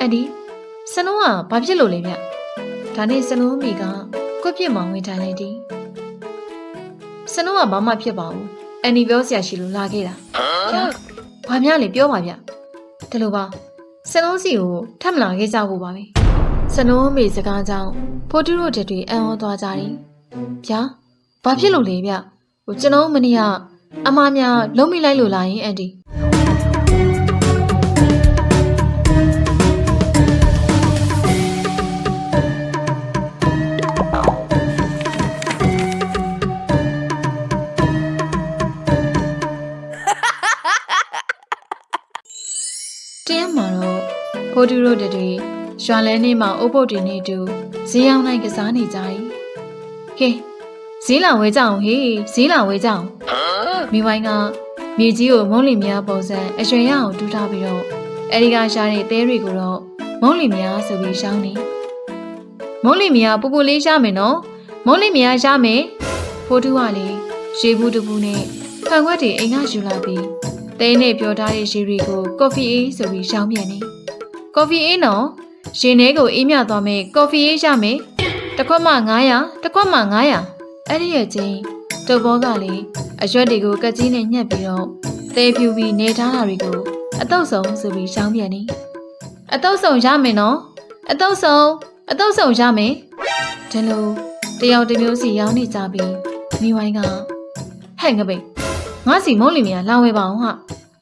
အန်ဒီစနုံးကဘာဖြစ်လို့လဲဗျဒါနဲ့စနုံးမိကကွက်ပြစ်မောင်ဝင်ထိုင်လိုက်သည်စနုံးကဘာမှဖြစ်ပါဘူးအန်ဒီပြောစရာရှိလို့လာခဲ့တာဗျာဘာများလဲပြောပါဗျဒီလိုပါစနုံးစီကိုထပ်မလာခဲ့ကြဘူးပါပဲစနုံးမိစကားကြောင့်ဖိုတူတို့တက်တွေအံ့ဩသွားကြတယ်ဗျာဘာဖြစ်လို့လဲဗျဟိုကျွန်တော်မနေ့ကအမားများလုံးမိလိုက်လို့လာရင်အန်ဒီတ ဖိုတူရိုတတွေရွာလဲနေမှာအုပ်ပုတ်တွေနေတူဈေးအောင်နိုင်ကစားနေကြတယ်။ကဲဈေးလာဝဲကြအောင်ဟေးဈေးလာဝဲကြအောင်မိဝိုင်းကမြေကြီးကိုမုံလီများပုံစံအရွှေရအောင်တူးထားပြီးတော့အဲဒီကရှာတဲ့တဲတွေကိုတော့မုံလီများဆိုပြီးရှောင်းနေမုံလီများပူပူလေးရှာမယ်နော်မုံလီများရှာမယ်ဖိုတူကလေရေဘူးတပူနဲ့ခံခွက်တွေအိမ်ကယူလာပြီးတဲနဲ့ပြောထားတဲ့ရေတွေကိုကော်ဖီအေးဆိုပြီးရှောင်းပြန်နေ။ ကော်ဖီအေးနော်ရှင်ထဲကိုအေးမြသွားမယ်ကော်ဖီအေးရမယ်။တစ်ခွက်မှ900တစ်ခွက်မှ900အဲ့ဒီရဲ့ချင်းတုပ်ဘောကလေအရွက်တွေကိုကက်ကြီးနဲ့ညှက်ပြီးတော့တဲဖြူပြီးနေထားတာတွေကိုအတုပ်ဆုံးဆိုပြီးရှောင်းပြန်နေ။အတုပ်ဆုံးရမယ်နော်အတုပ်ဆုံးအတုပ်ဆုံးရမယ်။ဒီလိုတယောက်တစ်မျိုးစီရောင်းနေကြပြီးမိဝိုင်းကဟဲ့ငပိတ်ငါစီမုံးလီမယာလာဝဲပါအောင်ဟာ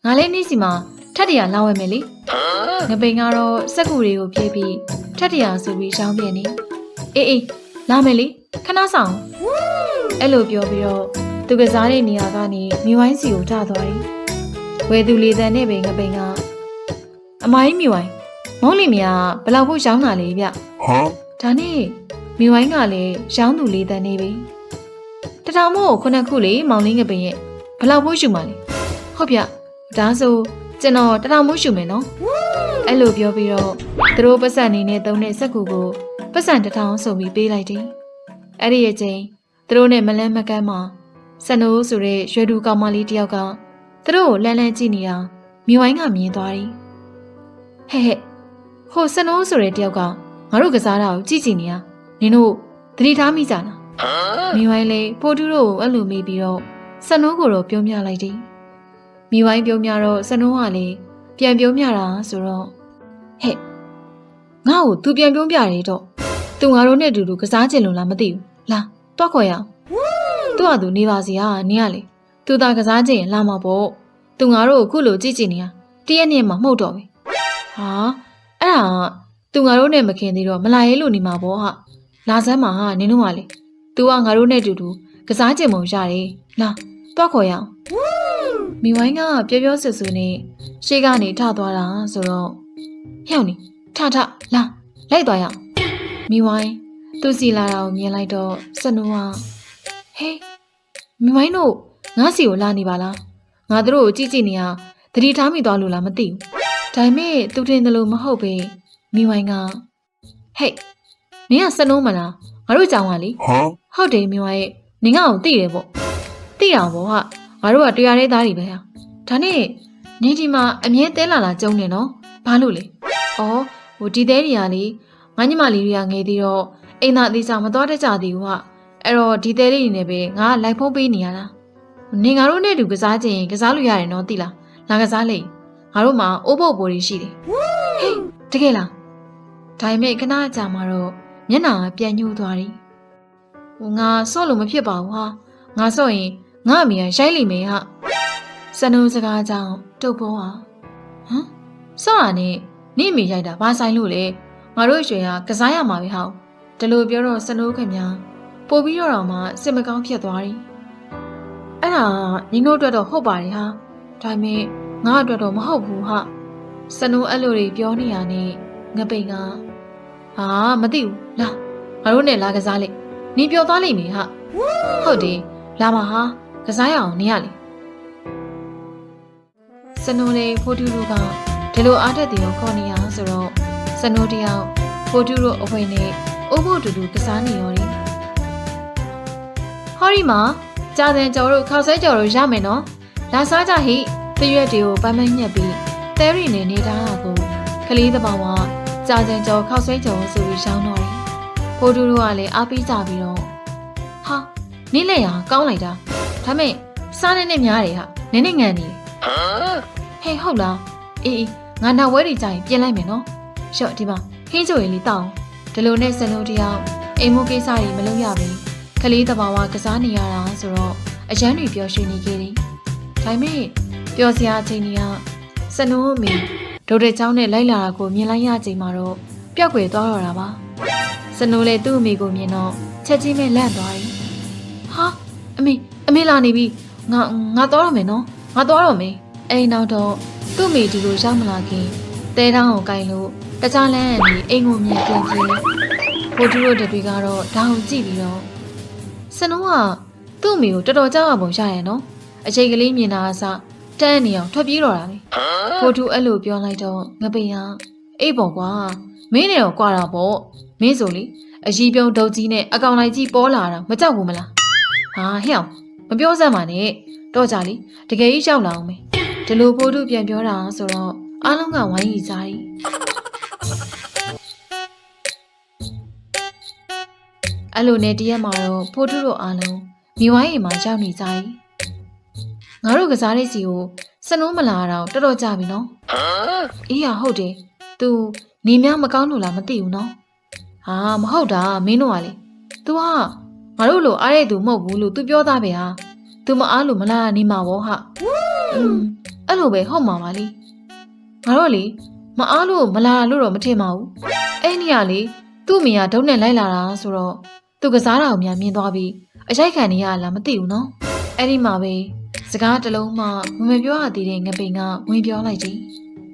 ငါလည်းနေ့စီမှာ ထက်တရလာဝဲမယ်လေငပိန်ကတော့စက်ကူတွေကိုပြေးပြီးထက်တရဆိုပြီးရှောင်းပြနေအေးအေးလာမယ်လေခဏဆောင်အဲ့လိုပြောပြီးတော့သူကစားတဲ့နေရာကနေမိဝိုင်းစီကိုထသွားတယ်ဝဲသူလေတန်နဲ့ပဲငပိန်ကအမိုင်းမိဝိုင်းမုံးလီမယာဘယ်လောက်ဖို့ရှောင်းတာလဲဗျ Huh? ဒါနဲ့မိဝိုင်းကလည်းရှောင်းသူလေးတန်းနေပြီတထောင်မို့ခုနှစ်ခုလေမောင်လေးငပင်ရဲ့ဘယ်လောက်ဖို့ရှူမှလဲဟုတ်ဗျဒါဆို ကျွန်တော်တထောင်မို့ရှူမယ်နော်အဲ့လိုပြောပြီးတော့သူတို့ပတ်စံနေနဲ့သုံးတဲ့စက်ကူကိုပတ်စံတစ်ထောင်ဆိုပြီးပေးလိုက်တယ်အဲ့ဒီရဲ့ချင်းသူတို့နဲ့မလန်းမကန်းမှာစနိုးဆိုတဲ့ရွှေတူကောင်မလေးတယောက်ကသူတို့ကိုလန်းလန်းကြည့်နေတာမိဝိုင်းကမြင်သွားတယ်ဟဲ့ဟဲ့ဟိုစနိုးဆိုတဲ့တယောက်ကငါတို့ကစားတာကိုကြည့်ကြည့်နေရနင်တို့သတိထားမိကြလား Huh? မိဝိုင်းလေးဖိုတူတို့ကိုအဲ့လိုမေးပြီးတော့စနိုးကိုတော့ပြုံးပြလိုက်တယ် မိဝိုင်းပြုံးပြတော့စနိုးကလည်းပြန်ပြုံးပြတာဆိုတော့ဟဲ့ငါ့ကို तू ပြန်ပြုံးပြတယ်တော့ तू ငါတို့နဲ့အတူတူကစားချင်လို့လားမသိဘူးလာတော့ခေါ်ရအောင်သူ့ဟာသူနေပါစီဟာနင်ကလေ तू သာကစားချင်ရင်လာမှာပေါ့ तू ငါတို့ကိုခုလိုကြည့်ကြည့်နေရတရက်နဲ့မှမှုတ်တော့ပြီဟာအဲ့ဒါက သူငါတို့နဲ့မခင်သေးတော့မလာရဲလို့နေမှာပေါ့ဟာလာစမ်းမှာဟာနင်တို့ကလေ तू ကငါတို့နဲ့အတူတူကစားကြင်ပုံရတယ်လာတော့ခေါ်ရအောင် မိဝိုင်းကပြောပြောဆူဆူနဲ့ရှေ့ကနေထသွားတာဆိုတော့ဟဲ့နေထထလာလိုက်သွားရအောင်မိဝိုင်းသူစီလာတာကိုမြင်လိုက်တော့စနူကဟေးမိဝိုင်းတို့ငါစီကိုလာနေပါလားငါတို့ကိုကြည့်ကြည့်နေရသတိထားမိသွားလို့လားမသိဘူးဒါပေမဲ့သူတင်တယ်လို့မဟုတ်ပဲမိဝိုင်းကဟေးနင်ကစနုံးမလားငါတို့ကြောင်ကလေ Huh? ဟုတ်တယ်မြွာရဲ့နင်ကအောင်သိတယ်ပေါ့သိတာပေါ့ဟာ ငါတို့ကတရားတဲ့သားတွေပဲဟာဒါနဲ့နင်ဒီမှာအမြဲတဲလာလာကြုံနေနော်ဘာလို့လဲဩဟိုဒီသေးတွေကလေငါညီမလေးတွေကငယ်သေးတော့အိမ်သာအသေးစားမသွားတတ်ကြသေးဘူးဟာအဲ့တော့ဒီသေးလေးတွေနဲ့ပဲငါကလိုက်ဖုံးပေးနေရတာနင်ငါတို့နဲ့အတူကစားခြင်းကစားလို့ရတယ်နော်သိလားလာကစားလေငါတို့မှာအိုးပုတ်ပိုးတွေရှိတယ်ဟေးတကယ်လားဒါပေမဲ့ခဏကြာမှတော့မျက်နှာကပြန်ညှိုးသွားတယ်ဟိုငါဆော့လို့မဖြစ်ပါဘူးဟာငါဆော့ရင် ငါအမေကရိုက်လိမ့်မယ်ဟာစနုံစကားကြောင့်တုတ်ပေါ်ဟာဟမ်ဆော့ရနဲ့နေအမေရိုက်တာဘာဆိုင်လို့လဲငါတို့ရွှေကကစားရမှာပဲဟောက်ဒီလိုပြောတော့စနုံခင်ဗျာပို့ပြီးတော့တော့မှစစ်မကောင်းဖြစ်သွားတယ်အဲ့ဒါညီတို့အတွက်တော့ဟုတ်ပါတယ်ဟာဒါပေမဲ့ငါအတွက်တော့မဟုတ်ဘူးဟာစနုံအဲ့လိုတွေပြောနေရနဲ့ငပိန်ကဟာမသိဘူးလာငါတို့နဲ့လာကစားလိုက်နင်ပျော်သွားလိမ့်မယ်ဟာဟုတ်တယ်လာပါဟာ ကစားရအောင်နင်ရလေစနိုးလေးဖိုတူလူကဒီလိုအားတက်တယ်ကိုခေါ်နေရဆိုတော့စနိုးတယောက်ဖိုတူတို့အဝိနဲ့အိုးဖို့တူတူကစားနေရောတယ်ဟောဒီမှာကြာတဲ့ကြော်တို့ခောက်ဆဲကြော်တို့ရမယ်နော်လာစားကြဟိတရွက်တွေကိုပန်းပန်းညက်ပြီးတဲရီနေနေထားတာကိုကလေးတပောင်ကကြာကြံကြော်ခောက်ဆွဲကြော်ဆိုပြီးရောင်းတော့တယ်ဖိုးတူတို့ကလည်းအားပေးကြပြီးတော့ဟာနေ့လက်ရကောင်းလိုက်တာ ဒါမဲ့စားနေနဲ့များတယ်ဟာနည်းနည်းငံနေတယ်ဟေးဟုတ်လားအေးအေးငါနောက်ဝဲတွေကြာရင်ပြင်လိုက်မယ်နော်ရှော့ဒီမှာဟင်းချိုရည်လေးတောင်းဒီလိုနဲ့စလုံးတယောက်အိမ်မိုးကိစ္စတွေမလုပ်ရဘူးခလေးတဘာဝကစားနေရတာဆိုတော့အရန်တွေပျော်ရွှင်နေခဲ့တယ်ဒါပေမဲ့ပျော်စရာအချိန်ကြီးကစနုံးအမေဒိုတဲ့เจ้าနဲ့လိုက်လာတာကိုမြင်လိုက်ရချိန်မှာတော့ပျောက်ကွယ်သွားတော့တာပါစနုံးလည်းသူ့အမေကိုမြင်တော့ချက်ချင်းပဲလန့်သွားတယ်ဟာအမေ အမေလာနေပြီငါငါသွားတော့မယ်နော်ငါသွားတော့မယ်အဲ့ဒီနောက်တော့သူ့အမေဒီလိုရောက်မလာခင်တဲတောင်းကိုကင်လို့တခြားလမ်းကနေအိမ်ကိုမြင်ပြန်ပြေးဘိုးတူတို့တွေကတော့ဒါကိုကြည့်ပြီးတော့စနုံးကသူ့အမေကိုတော်တော်ကြောက်ရပုံရရဲ့နော်အချိန်ကလေးမြင်တာအစတန်းနေအောင်ထွက်ပြေးတော့တာပဲဖိုတူအဲ့လိုပြောလိုက်တော့ငပိန်ဟာအေးပေါ့ကွာမင်းနဲ့တော့ကွာတာပေါ့မင်းဆိုလေအကြီးပြုံးဒုတ်ကြီးနဲ့အကောင်လိုက်ကြီးပေါ်လာတာမကြောက်ဘူးမလားဟာဟဲ့အောင် မပြောစမ်းပါနဲ့တော့ကြလေတကယ်ကြီးရောက်လာအောင်မေဒီလိုဖိုတူပြန်ပြောတာဆိုတော့အားလုံးကဝိုင်းရီကြတယ်အဲ့လိုနဲ့တရက်မှာတော့ဖိုတူတို့အားလုံးမိဝိုင်းရီမှာရောက်နေကြတယ်ငါတို့ကစားတဲ့စီကိုစနိုးမလာတော့တော်တော်ကြာပြီနော်အေးရဟုတ်တယ် तू နေများမကောင်းလို့လားမသိဘူးနော်ဟာမဟုတ်တာမင်းတို့ကလေ तू က ငါတို့လိုအားရတဲ့သူမဟုတ်ဘူးလို့ तू ပြောသားပဲဟာ तू မအားလို့မလာနေမှာဘောဟာอืมအဲ့လိုပဲဟုတ်မှာပါလေငါတို့လေမအားလို့မလာလို့တော့မထင်ပါဘူးအဲ့နေရလေသူ့မိကဒုံနဲ့လိုက်လာတာဆိုတော့သူကစားတာကိုများမြင်သွားပြီးအရိုက်ခံနေရလားမသိဘူးနော်အဲ့ဒီမှာပဲ စကားတစ်လုံးမှဝင်မပြောရသေးတဲ့ငပိန်ကဝင်ပြောလိုက်တယ်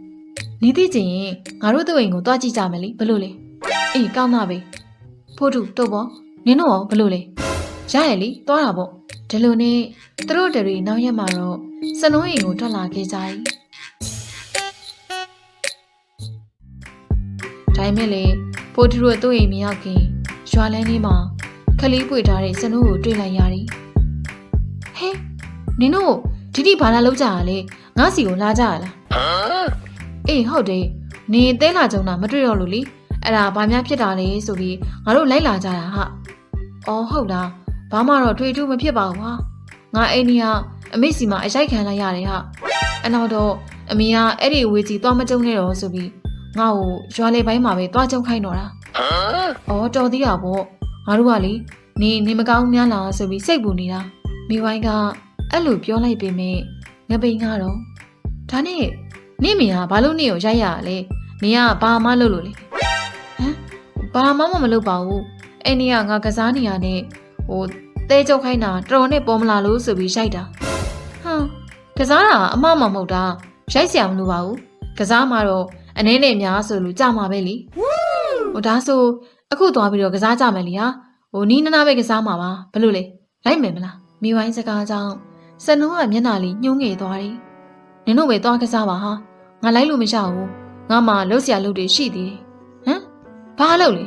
။နေသိချင်ရင်ငါတို့သူ့အိမ်ကိုတွားကြည့်ကြမယ်လေဘလို့လဲ။အေးကောင်းတာပဲ။ဖိုးတူတော့ပေါ့ နင်တို့ရောဘလို့လဲ။ရရဲ့လေတွားတာပေါ့။ဒီလိုနဲ့သူတို့တွေနောက်ရက်မှာတော့စနုံးအိမ်ကိုထွက်လာခဲ့ကြ၏။ဒါမဲ့လေဖိုးတူတို့သူ့အိမ်မရောက်ခင်ရွာလန်းလေးမှာခလီးပွေထားတဲ့စနုံးကိုတွေ့လိုက်ရတယ်။ဟဲ့နင်တို့ဒီဒီဘာလာလောက်ကြရလဲငါစီကိုလာကြရလားအေးဟုတ်တယ်နင်တဲလာကြုံတာမတွေ့တော့လို့လीအဲ့ဒါဘာများဖြစ်တာလဲဆိုပြီးငါတို့လိုက်လာကြတာဟာ အော်ဟုတ်လားဘာမှတော့တွေ့ထူးမဖြစ်ပါဘူးဟာငါအိမ်ကြီးကအမေစီမှာအရိုက်ခံလိုက်ရတယ်ဟာအနောက်တော့အမေကအဲ့ဒီအဝေးကြီးသွားမကြုံနဲ့တော့ဆိုပြီးငါ့ကိုရွာလေပိုင်းမှာပဲသွားကြုံခိုင်းတော့တာအော်တော်သေးတာပေါ့ငါတို့ကလေနေနေမကောင်းများလားဆိုပြီးစိတ်ပူနေတာမိဝိုင်းကအဲ့လိုပြောလိုက်ပေမဲ့ငပိန်ကတော့ဒါနဲ့နေမယားဘာလို့နေကိုရိုက်ရလဲနေကဘာမှလုပ်လို့လေဟမ်ဘာမှမမလုပ်ပါဘူး အိန္ဒိယငါကစားနေရနဲ့ဟိုတဲကြုတ်ခိုင်းတာတော်တော်နဲ့ပေါ်မလာလို့ဆိုပြီးရိုက်တာဟမ်ကစားတာအမမမဟုတ်တာရိုက်စရာမလိုပါဘူးကစားမှာတော့အနည်းနဲ့များဆိုလို့ကြာမှာပဲလीဟိုဒါဆိုအခုသွားပြီးတော့ကစားကြမယ်လीဟာဟိုနီးနနာပဲကစားမှာပါဘလို့လဲလိုက်မယ်မလားမိဝိုင်းစကားကြောင့်စနုံးကမျက်နှာလေးညှိုးငယ်သွားတယ်နင်တို့ပဲသွားကစားပါဟာငါလိုက်လို့မရဘူးငါမှလှုပ်စရာလှုပ်တွေရှိသေးတယ်ဟမ်ဘာလှုပ်လဲ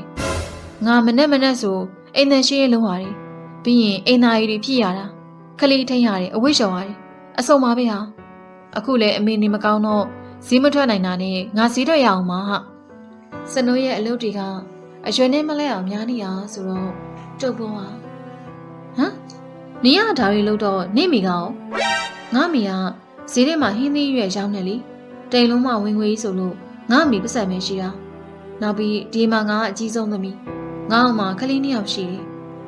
ငါမနဲ့မနဲ့ဆိုအိမ်သက်ရှိရဲလုံးရတယ်။ပြီးရင်အိမ်သားကြီးတွေဖြစ်ရတာ။ခလေးထိန်ရတယ်အဝိရှော်ရတယ်။အစုံပါပဲဟာ။အခုလည်းအမေနေမကောင်းတော့ဈေးမထွက်နိုင်တာနဲ့ငါဈေးထွက်ရအောင်မဟာ။စနုံးရဲ့အလုပ်တွေကအရွယ်နဲ့မလဲအောင်များနေရဆိုတော့တုတ်ပေါ်ပါ။ဟမ်။နေရဒါတွေလို့တော့နေမိကောငါမိကဈေးထဲမှာဟင်းသီးရွက်ရောင်းနေလीတိမ်လုံးမဝင်ငွေဆိုလို့ငါမိပတ်စံပဲရှိတာနောက်ပြီးဒီမှာငါအကြီးဆုံးသမီး ငါ့အောင်မှာကလေးနှစ်ယောက်ရှိတယ်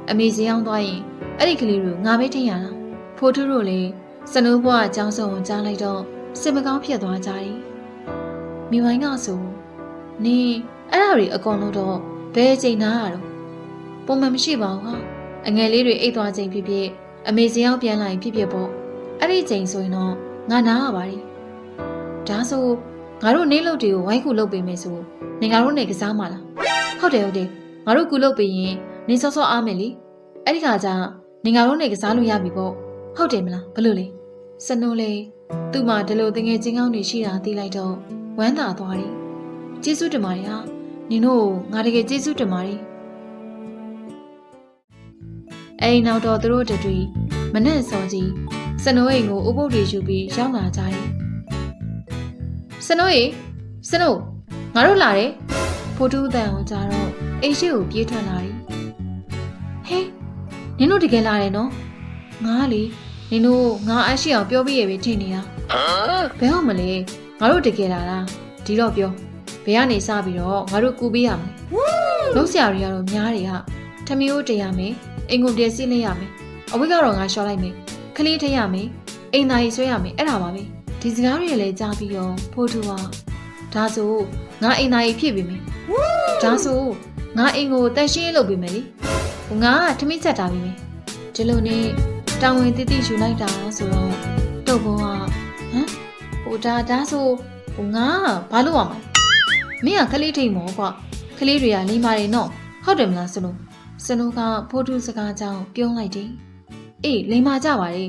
အမေဈေးအောင်သွားရင်အဲ့ဒီကလေးတို့ငါပဲထိရတာဖိုးထုတို့လည်းစနိုးဘွားအကြောင်းဆုံးကိုကြားလိုက်တော့စစ်မကောင်းဖြစ်သွားကြတယ်မိဝိုင်းကဆိုနေအဲ့ဒါတွေအကုန်လုံးတော့ဘယ်ချိန်နားရတော့ပုံမှန်မရှိပါဘူးဟာအငယ်လေးတွေအိတ်သွားချိန်ဖြစ်ဖြစ်အမေစင်ရောက်ပြန်လာရင်ဖြစ်ဖြစ်ပေါ့အဲ့ဒီချိန်ဆိုရင်တော့ငါနားရပါတယ်ဒါဆိုငါတို့နေလုတ်တွေကိုဝိုင်းကူလုပ်ပေးမယ်ဆိုနေငါတို့နေကစားမှာလားဟုတ်တယ်ဟုတ်တယ် ငါတို့ကူလုပ်ပေးရင်နေစောစောအားမယ်လीအဲ့ဒီခါကျနေငါတို့နေကစားလို့ရပြီပေါ့ဟုတ်တယ်မလားဘလို့လဲစနိုးလေသူ့မှာဒီလိုတငယ်ချင်းကောင်းတွေရှိတာသိလိုက်တော့ဝမ်းသာသွားတယ်ကျေးဇူးတင်ပါတယ်ဟာနင်တို့ငါတကယ်ကျေးဇူးတင်ပါတယ်အဲ့ဒီနောက်တော့သူတို့တတွေမနဲ့စောကြီးစနိုးအိမ်ကိုဥပုပ်တွေယူပြီးရောက်လာကြတယ်စနိုးရေစနိုးငါတို့လာတယ် ဖဖိုးတူးတန်အောင်ကြတော့အိမ်ရှိကိုပြေးထွက်လာတယ်ဟေးနင်တို့တကယ်လာတယ်နော်ငါကလေနင်တို့ငါအရှိအောင်ပြောပြရပဲထင်နေတာဘယ်ဟုတ်မလဲငါတို့တကယ်လာတာဒီတော့ပြောဘယ်ကနေစပြီးတော့ငါတို့ကူပေးရမလဲလုံးဆရာတွေကတော့များတယ်ဟာထမီးတို့တရားမယ်အင်ကုန်ပြည့်စည်လိုက်ရမယ်အဝိကတော့ငါရှော့လိုက်မယ်ခလေးထည့်ရမယ်အိမ်သားကြီးဆွဲရမယ်အဲ့ဒါပါပဲဒီစကားတွေလည်းကြားပြီးတော့ဖိုးတူကဒါဆို ငါအိမ်သားကြီးဖြစ်ပြီမယ်ဒါဆိုငါအိမ်ကိုတက်ရှင်းလုပ်ပေးမယ်လေငါကထမင်းချက်ထားပြီမယ်ဒီလိုနဲ့တောင်ဝင်တိတိယူလိုက်တာဆိုတော့တုတ်ဘုံကဟမ်ဟိုဒါဒါဆိုဟိုငါကဘာလုပ်ရမှာလဲမင်းကခလေးထိတ်မောကွာခလေးတွေကလိမ္မာတယ်နော်ဟုတ်တယ်မလားစနုစနုကဖိုးတူစကားကြောင်းပြုံးလိုက်တယ်အေးလိမ္မာကြပါလေ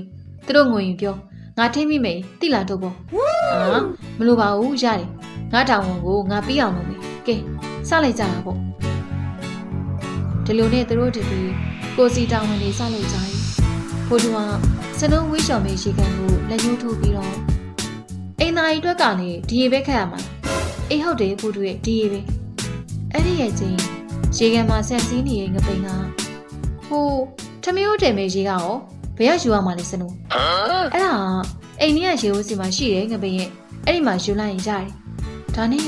သူတို့ငွေရင်ပြောငါထိမ့်မိမယ်တိလာတော့ပေါ့အာမလိုပါဘူးရတယ် ငါတောင်ဝန်ကိုငါပြီးအောင်လုပ်မယ်ကဲစလိုက်ကြတာပေါ့ဒီလိုနဲ့သူတို့တည်းကိုစီတောင်ဝန်တွေစလုပ်ကြတယ်ဖိုးတူကစနုဝေးလျှော်မေးရှိကန်ကိုလက်ညှိုးထိုးပြီးတော့အိမ်သားကြီးအတွက်ကလည်းဒီရေပဲခတ်ရမှာအေးဟုတ်တယ်ဖိုးတူရဲ့ဒီရေပဲအဲ့ဒီရဲ့ချင်းရေကန်မှာဆက်စည်းနေတဲ့ငပိန်ကဟိုထမင်းဦးတယ်မေးရေကရောဘယ်ရောက်ယူရမှာလဲစနုအဲ့ဒါအိမ်ကြီးကရေဦးစီမှာရှိတယ်ငပိန်ရဲ့အဲ့ဒီမှာယူလိုက်ရင်ရတယ် ဒါနဲ့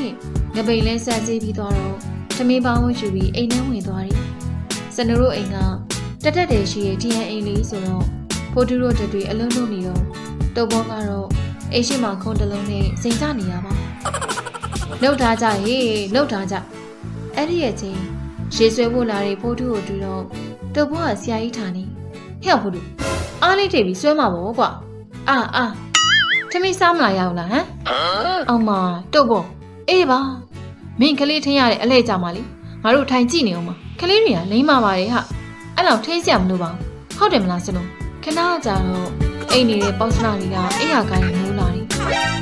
ငပိန်လဲဆက်စည်းပြီးသွားတော့ထမင်းပေါင်းယူပြီးအိမ်ထဲဝင်သွားတယ်စနုတို့အိမ်ကတက်တက်တယ်ရှိရဲ့ဒီဟန်အိမ်လေးဆိုတော့ဖိုးတူတို့တတွေအလုံးလုံးနေတော့တုပ်ဘောကတော့အိမ်ရှိမှာခုံတလုံးနဲ့စိန်ချနေရပါလှုပ်ထားကြဟေးလှုပ်ထားကြအဲ့ဒီရဲ့ချင်းရေဆွဲဖို့လာတဲ့ဖိုးတူကိုတွေ့တော့တုပ်ဘောကဆရာကြီးထားနေဟဲ့ဖိုးတူအားလေးထိပ်ပြီးဆွဲမှာပေါ့ကွာအာအာ ထမင်းစားမလာရအောင်လားဟမ်အောင်မတုပ်ဘောအေးပါမင်းကလေးထင်းရတဲ့အလဲကြမှာလीငါတို့ထိုင်ကြည့်နေအောင်မကလေးတွေကလိမ့်မာပါတယ်ဟာအဲ့လောက်ထိစရာမလိုပါဘူးဟုတ်တယ်မလားစလုံးခဏကြာတော့အိမ်နေတဲ့ပေါစနာလေးကအိယာကိုင်းနိုးလာတယ်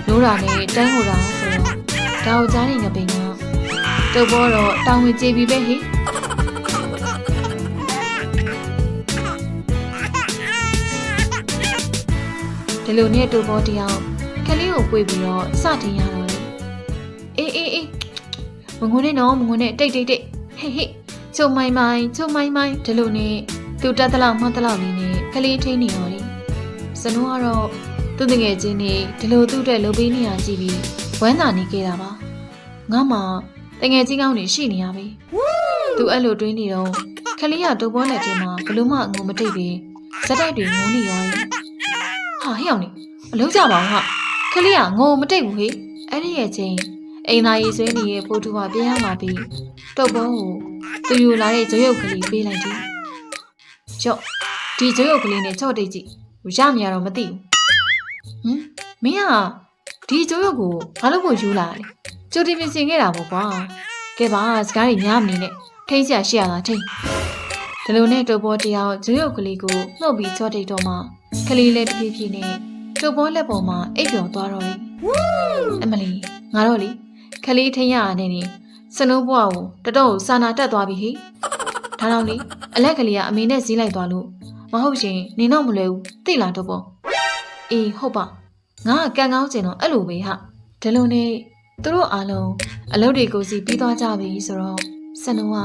နိုးတာနဲ့တန်းကိုတာဆိုတော့ဒါကိုကြားနေငပိန်ကတုပ်ဘောတော့တောင်းဝင်ကြေပြီပဲဟိ ဒီလိုနဲ့တူဘောတယောက်ကလေးကိုပွေပြီးတော့စတင်ရတော့လေအေးအေးအေးမငုံနဲ့နော်မငုံနဲ့တိတ်တိတ်တိတ်ဟေးဟေးချုံမိုင်းမိုင်းချုံမိုင်းမိုင်းဒီလိုနဲ့သူတက်တလောက်မှတ်တလောက်လေးနဲ့ကလေးထိန်းနေတော့လေစနုကတော့သူ့တငယ်ချင်းနေဒီလိုသူ့အတွက်လုပ်ပေးနေရကြည့်ပြီးဝမ်းသာနေခဲ့တာပါငါမှတငယ်ချင်းကောင်းနေရှိနေရပြီသူအဲ့လိုတွေးနေတော့ခလေးကတူဘောလက်ထဲမှာဘလို့မှငုံမတိတ်ပြီးဇက်တိုက်တွေငုံနေရောရဲ့ ဟာဟဲ့အောင်နေအလုံးကြပါအောင်ဟာခလေးကငုံမတိတ်ဘူးဟေ့အဲ့ဒီရဲ့ချင်းအိမ်သားရေးဆွဲနေတဲ့ဖိုးတူကပြန်ရောက်လာပြီးတုတ်ဘောကိုသူယူလာတဲ့ဇွတ်ရုပ်ကလေးပေးလိုက်တယ်။ကျော့ဒီဇွတ်ရုပ်ကလေးနဲ့ချော့တိတ်ကြည့်။ဟိုရမရတော့မသိဘူး။ဟမ်မင်းကဒီဇွတ်ရုပ်ကိုဘာလို့ဖို့ယူလာလဲ။ကြိုတင်ပြင်ဆင်ခဲ့တာပေါ့ကွာ။ကဲပါစကားကြီးများမနေနဲ့ထိန်းချရရှိရတာထိန်း။ဒီလိုနဲ့တုတ်ဘောတယောက်ဇွတ်ရုပ်ကလေးကိုနှုတ်ပြီးချော့တိတ်တော့မှ ကလေးလေးတဖြည်းဖြည်းနဲ့တုတ်ဘောလက်ပေါ်မှာအိပ်ပျော်သွားတော့တယ်။အမလီငါတော့လေခလေးထိန်းရတဲ့နေစနိုးဘွားကိုတတော့စာနာတက်သွားပြီဟိဒါတော့လေအလက်ကလေးကအမေနဲ့ဈေးလိုက်သွားလို့မဟုတ်ရင်နင်တော့မလွယ်ဘူးသိလားတော့ပေါ့အေးဟုတ်ပါငါကကန်ကောင်းကျင်တော့အဲ့လိုပဲဟာဒီလိုနဲ့သူတို့အားလုံးအလုပ်တွေကိုစီပြီးသွားကြပြီဆိုတော့စနိုးက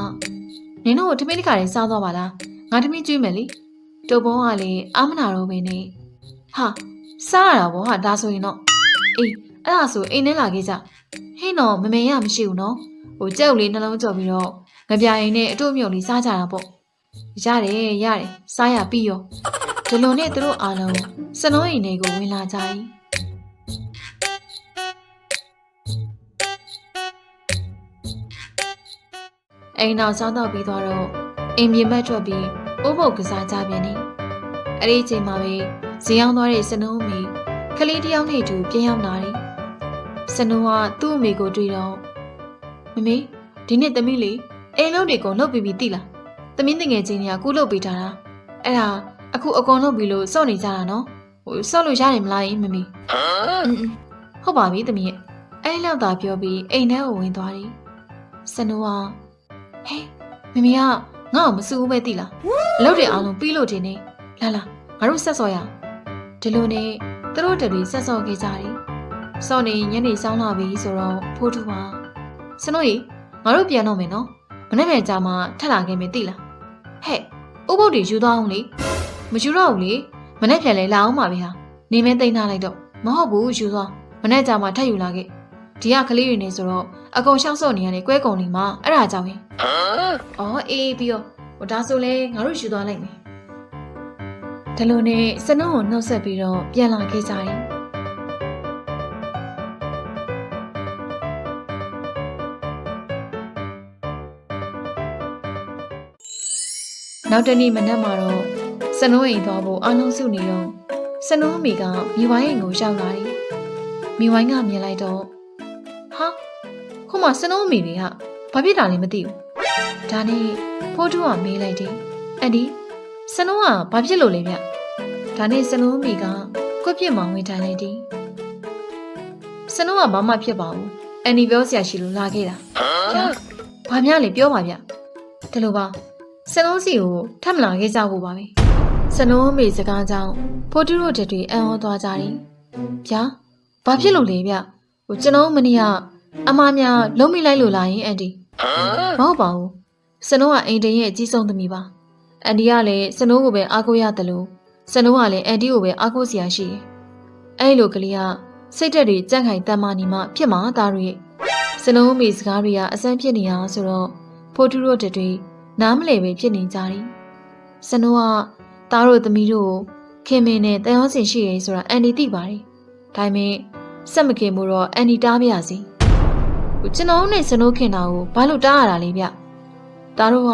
နင်တို့ကိုထမင်းတစ်ခါလေးစားသွားပါလားငါထမင်းကျွေးမယ်လေ တုပ်ဘုံကလည်းအာမနာတော့ပဲနေဟာစားရတာဗောဟာဒါဆိုရင်တော့အေးအဲ့ဒါဆိုအိမ်ထဲလာခဲ့ကြဟင်းတော့မမေရမရှိဘူးနော်ဟိုကြောက်လေးနှလုံးကြော်ပြီးတော့ငပြအိမ်နဲ့အတို့မြုပ်လေးစားကြတာပေါ့ရတယ်ရတယ်စားရပြီးရောဒီလိုနဲ့သူတို့အားလုံးစနှောအိမ်တွေကိုဝင်လာကြ၏အိမ်နောက်ဆောင်းတော့ပြီးသွားတော့အိမ်မြေမက်ထွက်ပြီး အိုးပုတ်ကစားကြပြန်နေအဲ့ဒီအချိန်မှာပဲဇင်းအောင်သွားတဲ့စနှုံးမီကလေးတယောက်နဲ့အတူပြန်ရောက်လာတယ်စနှုံးကသူ့အမေကိုတွေ့တော့မမေဒီနေ့သမီးလေးအိမ်လုံးတွေကိုလှုပ်ပြီးပြီတိလားသမီးတငယ်ချင်းတွေကကူးလှုပ်ပေးထားတာအဲ့ဒါအခုအကုန်လှုပ်ပြီးလို့စော့နေကြတာနော်ဟိုစော့လို့ရတယ်မလားမမေအင်းအင်းဟုတ်ပါပြီသမီးရဲ့အဲ့လောက်သာပြောပြီးအိမ်ထဲကိုဝင်သွားတယ်စနှုံးကဟဲ့မမေက ငါ့ကိုမစူဘူးပဲတိလားအလုပ်တွေအားလုံးပြီးလို့တင်နေလာလာငါတို့ဆက်စော်ရအောင်ဒီလိုနဲ့သူတို့တတွေဆက်စော်ခဲ့ကြတယ်စော့နေညနေဆောင်လာပြီဆိုတော့ဖိုးထူပါစနိုးကြီးငါတို့ပြန်တော့မယ်နော်မနေ့ကကြာမှထက်လာခဲ့မယ်သိလားဟဲ့ဥပုပ်တွေယူသွားအောင်လေမယူတော့ဘူးလေမနေ့ပြန်လဲလာအောင်ပါဗျာနေမဲတိန်ထားလိုက်တော့မဟုတ်ဘူးယူသွားမနေ့ကြာမှထက်ယူလာခဲ့ ဒီကကလေးတွေနေဆိုတော့အကုန်ရှောက်စော့နေရတယ်ကွဲကုန်နေမှာအဲ့ဒါကြောင့်ရင်အော်အေးပြီးတော့ဟိုဒါဆိုလဲငါတို့ယူသွားလိုက်မယ်ဒါလိုနဲ့စနုံးကိုနှုတ်ဆက်ပြီးတော့ပြန်လာခဲ့ကြတယ်နောက်တနေ့မနက်မှာတော့စနိုးအိမ်သွားဖို့အားလုံးစုနေတော့စနိုးအမိကမိဝိုင်းအိမ်ကိုရောက်လာတယ်။မိဝိုင်းကမြင်လိုက်တော့ဟာခု မှစနိုးအမိတွေကဘာဖြစ်တာလဲမသိဘူး။ဒါနဲ့ဖိုးတူကမေးလိုက်တယ်။အန်ဒီစနိုးကဘာဖြစ်လို့လဲဗျ။ဒါနဲ့စနိုးအမိကကွက်ပြစ်မောင်ဝင်ထိုင်လိုက်တယ်။စနိုးကဘာမှဖြစ်ပါဘူး။အန်ဒီပြောစရာရှိလို့လာခဲ့တာ။ညာဘာများလဲပြောပါဗျ။ဒီလိုပါစနိုးစီကိုထပ်မလာခဲ့ကြဘူးပါပဲစနိုးအမေစကားကြောင့်ဖိုတူတို့တက်တွေအံ့ဩသွားကြတယ်ဗျာဘာဖြစ်လို့လဲဗျဟိုကျွန်တော်မနေ့က အမများလုံးမိလိုက်လို့လာရင်အန်တီမဟုတ်ပါဘူးစနိုးကအိမ်တရင်ရဲ့အကြီးဆုံးသမီးပါအန်တီကလည်းစနိုးကိုပဲအားကိုးရတယ်လို့စနိုးကလည်းအန်တီကိုပဲအားကိုးစရာရှိတယ်အဲ့လိုကလေးကစိတ်တက်တွေကြန့်ခိုင်တမ်းမာနေမှဖြစ်မှာသားတို့ရဲ့စနိုးအမေစကားတွေကအစမ်းဖြစ်နေအောင်ဆိုတော့ဖိုတူတို့တက်တွေနားမလည်ပဲဖြစ်နေကြတယ်။စနိုးကသားတို့သမီးတို့ကိုခင်မင်းနဲ့တန်ရောစင်ရှိရဲဆိုတာအန်ဒီသိပါတယ်။ဒါပေမဲ့စက်မခင်မှုတော့အန်ဒီတားပြရစီ။ဟို ကျွန်တော်နဲ့စနိုးခင်တာကိုဘာလို့တားရတာလဲဗျ။သားတို့က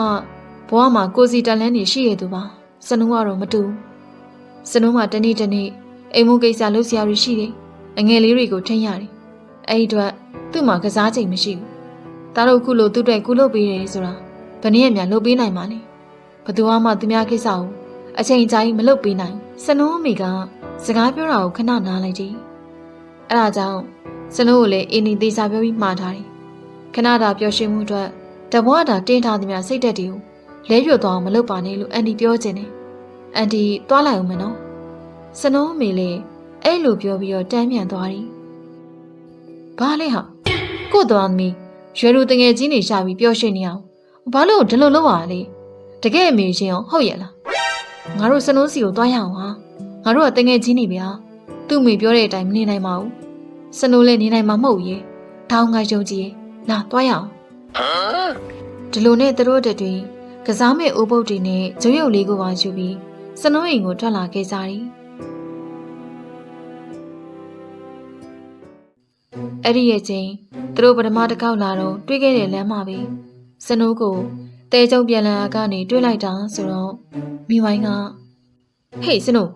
ဘဝမှာကိုစီတန်လန်းနေရှိရသူပါ။စနိုးကတော့မတူဘူး။စနိုးကတနေ့တနေ့အိမ်မှုကိစ္စလုပ်စရာတွေရှိတယ်။အငယ်လေးတွေကိုထိန်းရတယ်။အဲ့ဒီအတွက်သူ့မှာကစားချိန်မရှိဘူး။သားတို့ခုလိုသူ့အတွက်ကုလုပ်ပေးတယ်ဆိုတာဘယ်နည်းအမြန်လုပ်ပေးနိုင်မှာလဲဘသူမှသူများကိစ္စကိုအချိန်ကြာကြီးမလုပ်ပေးနိုင်စနိုးအမိကစကားပြောတာကိုခဏနားလိုက်ကြည့်အဲ့ဒါကြောင့် စနိုးကိုလည်းအင်းဒီသေးစာပြောပြီးမှားထားတယ်ခဏတာပျော်ရွှင်မှုအတွက်တဘွားတာတင်းထားသမျှစိတ်သက်တွေကိုလဲပြွတ်သွားအောင်မလုပ်ပါနဲ့လို့အန်ဒီပြောခြင်းတယ်အန်ဒီသွားလိုက်အောင်မနော်စနိုးအမိလည်းအဲ့လိုပြောပြီးတော့တန်းပြန်သွားတယ်ဘာလဲဟာကို့တော်သမီးရွယ်လူတငယ်ချင်းနေရှာပြီးပျော်ရွှင်နေအောင်ဘာလို့ဒီလိုလုပ်ရလဲတကယ်အမေရှင်အောင်ဟုတ်ရဲ့လားငါတို့စနိုးစီကိုတွားရအောင်ဟာငါတို့ကတငယ်ချင်းနေဗျာသူ့မိပြောတဲ့အတိုင်းမနေနိုင်ပါဘူး စနိုးလည်းနေနိုင်မှာမဟုတ်ရဲ့တောင်းငါယုံကြည်ရဲ့လာတွားရအောင်ဒီလိုနဲ့သူတို့တတွေ ကစားမဲ့အိုးပုတ်တွေနဲ့ဂျုံရုပ်လေးကိုပါယူပြီးစနိုးအိမ်ကိုထွက်လာခဲ့ကြတယ်အဲ့ဒီရဲ့ချင်းသူတို့ပထမတစ်ခေါက်လာတော့တွေ့ခဲ့တဲ့လမ်းမှာပဲစနိုးကိုတဲကြုံပြန်လာကနေတွေ့လိုက်တာဆိုတော့မိဝိုင်းကဟေးစနိုး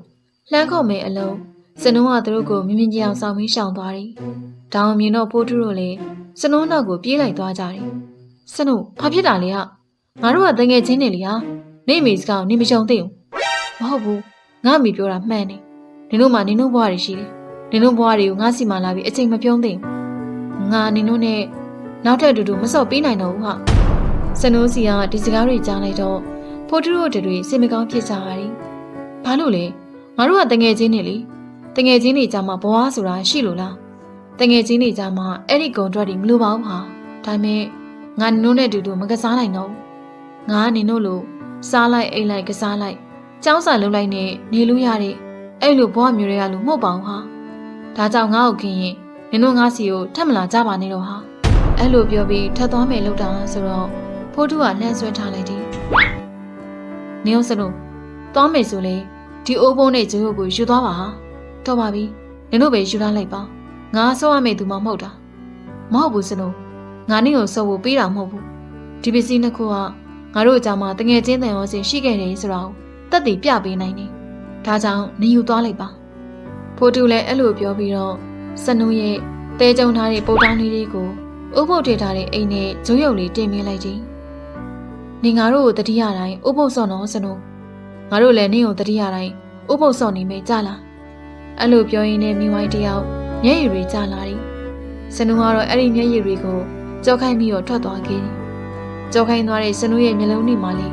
လှမ်းခေါ်မယ်အလုံး စနိုးကသူတို့ကိုမြင်မြင်ကြအောင်စောင့်ပြီးရှောင်သွားတယ်။တောင်မြင်တော့ဖိုးထုတို့လည်းစနိုးနောက်ကိုပြေးလိုက်သွားကြတယ်။စနိုးဘာဖြစ်တာလဲဟာငါတို့ကတငယ်ချင်းနေလေဟာနေမိစကောင်နေမကြုံသိဘူးမဟုတ်ဘူးငါမိပြောတာမှန်တယ်နင်တို့မှနင်တို့ဘွားတွေရှိတယ်နင်တို့ဘွားတွေကိုငါစီမလာပြီးအချိန်မပြုံးသိဘူးငါနင်တို့နဲ့နောက်ထပ်အတူတူမစော့ပေးနိုင်တော့ဘူးဟာစနိုးစီကဒီစကားတွေကြားလိုက်တော့ဖိုးထုတို့တွေစိတ်မကောင်းဖြစ်ကြရတယ်ဘာလို့လဲငါတို့ကတငယ်ချင်းနေလေ တငယ်ချင်းတွေကြားမှာဘွားဆိုတာရှိလို့လားတငယ်ချင်းတွေကြားမှာအဲ့ဒီဂုံထွက်တွေမလိုပါဘူးဟာဒါပေမဲ့ငါနင်တို့နဲ့အတူတူမကစားနိုင်တော့ဘူးငါကနင်တို့လိုစားလိုက်အိမ်လိုက်ကစားလိုက်ចောင်းစာလုံးလိုက်နဲ့နေလို့ရတဲ့အဲ့လိုဘွားမျိုးတွေကလူမဟုတ်ပါဘူးဟာဒါကြောင့်ငါ့ကိုခင်ရင်နင်တို့ငါစီကိုထပ်မလာကြပါနဲ့တော့ဟာအဲ့လိုပြောပြီးထပ်သွားမယ်လို့တောင်းဆိုတော့ဖိုးထုကလှမ်းဆွဲထားလိုက်တယ်နေအောင်စလို့သွားမယ်ဆိုလေဒီအိုးဘုံနဲ့ဂျိုးကိုယူသွားပါဟာ တော့ပါပြီနင်တို့ပဲယူထားလိုက်ပါငါဆောရမယ့်သူမှမဟုတ်တာမဟုတ်ဘူးစလို့ငါနင့်ကိုဆောဖို့ပေးတာမဟုတ်ဘူးဒီပစ္စည်းနှစ်ခုကငါတို့အကြောင်းမှာတငယ်ချင်းတန်ရောစင်ရှိခဲ့တယ်ဆိုတော့တက်တည်ပြပေးနိုင်တယ်ဒါကြောင့်နင်ယူသွားလိုက်ပါဖိုးတူလည်းအဲ့လိုပြောပြီးတော့စနူးရဲ့တဲကြုံထားတဲ့ပုတ်တောင်းလေးတွေကိုဥပုပ်ထေထားတဲ့အိမ်နဲ့ဂျိုးရုပ်လေးတင်ပေးလိုက်တယ်နေငါတို့ကိုတတိယတိုင်းဥပုပ်စော့နော်စနူးငါတို့လည်းနင့်ကိုတတိယတိုင်းဥပုပ်စော့နေမယ်ကြလား အဲ့လိုပြောရင်းနဲ့မိဝိုင်းတယောက်မျက်ရည်တွေကျလာတယ်စနူးကတော့အဲ့ဒီမျက်ရည်တွေကိုကြောက်ခိုင်းပြီးတော့ထွက်သွားခဲ့တယ်ကြောက်ခိုင်းသွားတဲ့စနူးရဲ့မျက်လုံးတွေမှာလေ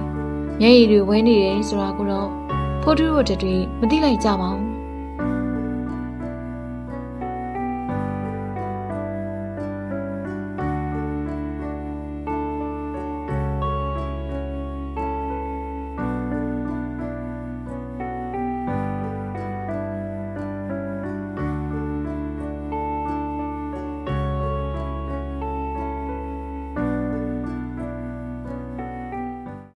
မျက်ရည်တွေဝဲနေတယ်ဆိုတာကိုတော့ဖိုးတူတို့တွေမသိလိုက်ကြပါဘူး